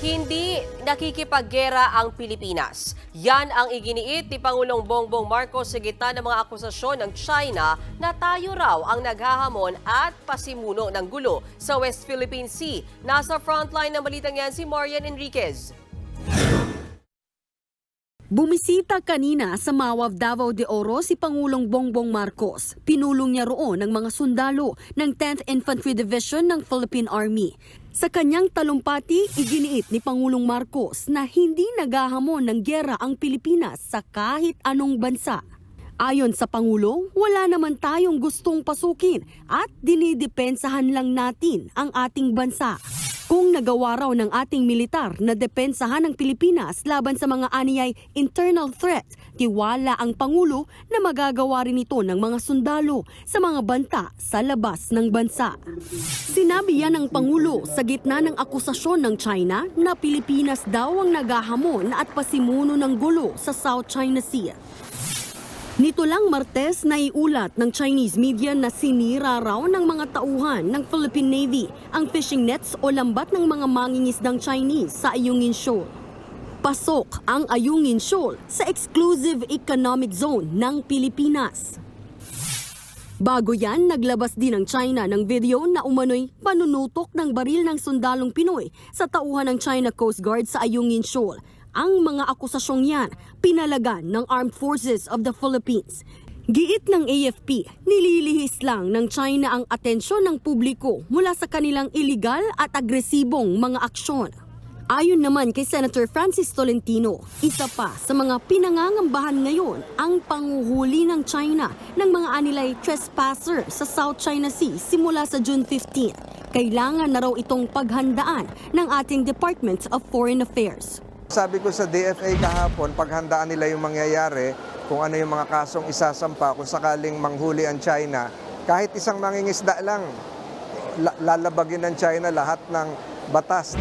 Hindi nakikipaggera ang Pilipinas. Yan ang iginiit ni Pangulong Bongbong Marcos sa gitna ng mga akusasyon ng China na tayo raw ang naghahamon at pasimuno ng gulo sa West Philippine Sea. Nasa frontline ng balitang yan si Marian Enriquez. Bumisita kanina sa Mawab Davao de Oro si Pangulong Bongbong Marcos. Pinulong niya roon ng mga sundalo ng 10th Infantry Division ng Philippine Army. Sa kanyang talumpati, iginiit ni Pangulong Marcos na hindi naghahamon ng gyera ang Pilipinas sa kahit anong bansa. Ayon sa Pangulo, wala naman tayong gustong pasukin at dinidepensahan lang natin ang ating bansa. Kung nagawa raw ng ating militar na depensahan ng Pilipinas laban sa mga aniyay internal threat, tiwala ang Pangulo na magagawa rin ito ng mga sundalo sa mga banta sa labas ng bansa. Sinabi yan ng Pangulo sa gitna ng akusasyon ng China na Pilipinas daw ang naghahamon at pasimuno ng gulo sa South China Sea. Nito lang Martes na iulat ng Chinese media na sinira raw ng mga tauhan ng Philippine Navy ang fishing nets o lambat ng mga mangingisdang Chinese sa Ayungin Shoal. Pasok ang Ayungin Shoal sa exclusive economic zone ng Pilipinas. Bago yan, naglabas din ng China ng video na umano'y panunutok ng baril ng sundalong Pinoy sa tauhan ng China Coast Guard sa Ayungin Shoal. Ang mga akusasyong yan, pinalagan ng Armed Forces of the Philippines. Giit ng AFP, nililihis lang ng China ang atensyon ng publiko mula sa kanilang iligal at agresibong mga aksyon. Ayon naman kay Senator Francis Tolentino, isa pa sa mga pinangangambahan ngayon ang panguhuli ng China ng mga anilay trespasser sa South China Sea simula sa June 15. Kailangan na raw itong paghandaan ng ating Department of Foreign Affairs. Sabi ko sa DFA kahapon, paghandaan nila yung mangyayari, kung ano yung mga kasong isasampa, kung sakaling manghuli ang China, kahit isang mangingisda lang, la- lalabagin ng China lahat ng batas.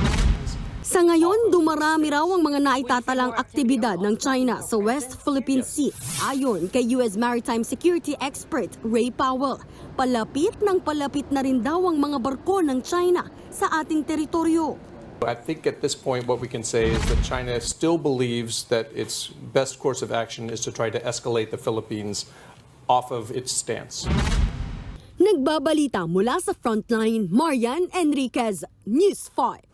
Sa ngayon, dumarami raw ang mga naitatalang aktibidad ng China sa West Philippine Sea. Ayon kay US Maritime Security Expert Ray Powell, palapit ng palapit na rin daw ang mga barko ng China sa ating teritoryo. I think at this point, what we can say is that China still believes that its best course of action is to try to escalate the Philippines off of its stance. Nagbabalita mula sa Frontline, Marian Enriquez, News 5.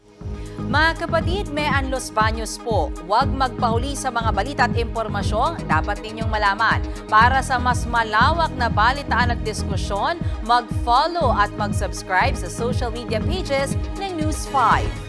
Mga kapatid, may Anlos Baños po. Huwag magpahuli sa mga balita at impormasyong dapat ninyong malaman. Para sa mas malawak na balitaan at diskusyon, mag-follow at mag-subscribe sa social media pages ng News 5.